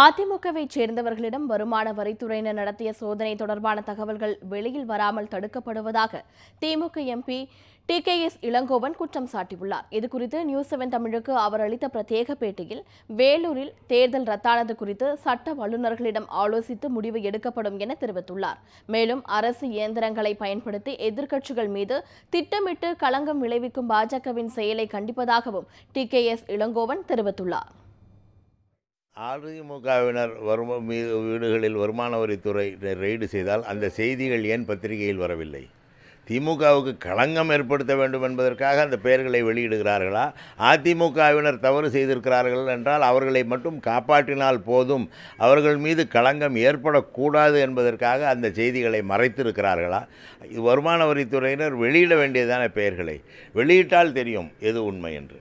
அதிமுகவைச் சேர்ந்தவர்களிடம் வருமான வரித்துறையினர் நடத்திய சோதனை தொடர்பான தகவல்கள் வெளியில் வராமல் தடுக்கப்படுவதாக DMK MP T K S Elangovan குற்றம் சாட்டியுள்ளார். இதுகுறித்து நியூஸ் செவன் தமிழுக்கு அவர் அளித்த பிரத்யேக பேட்டியில் வேலூரில் தேர்தல் ரத்தானது குறித்து சட்ட வல்லுநர்களிடம் ஆலோசித்து முடிவு எடுக்கப்படும் என தெரிவித்துள்ளார். மேலும் அரசு இயந்திரங்களை பயன்படுத்தி எதிர்க்கட்சிகள் மீது திட்டமிட்டு களங்கம் விளைவிக்கும் பாஜகவின் செயலை கண்டிப்பதாகவும் டி கே எஸ் இளங்கோவன் தெரிவித்துள்ளார். அதிமுகவினர் வரும மீது வீடுகளில் வருமான வரித்துறை ரெய்டு செய்தால் அந்த செய்திகள் ஏன் பத்திரிகையில் வரவில்லை? திமுகவுக்கு களங்கம் ஏற்படுத்த வேண்டும் என்பதற்காக அந்த பெயர்களை வெளியிடுகிறார்களா? அதிமுகவினர் தவறு செய்திருக்கிறார்கள் என்றால் அவர்களை மட்டும் காப்பாற்றினால் போதும். அவர்கள் மீது களங்கம் ஏற்படக்கூடாது என்பதற்காக அந்த செய்திகளை மறைத்திருக்கிறார்களா? வருமான வரித்துறையினர் வெளியிட வேண்டியதான பெயர்களை. வெளியிட்டால் தெரியும் எது உண்மை என்று.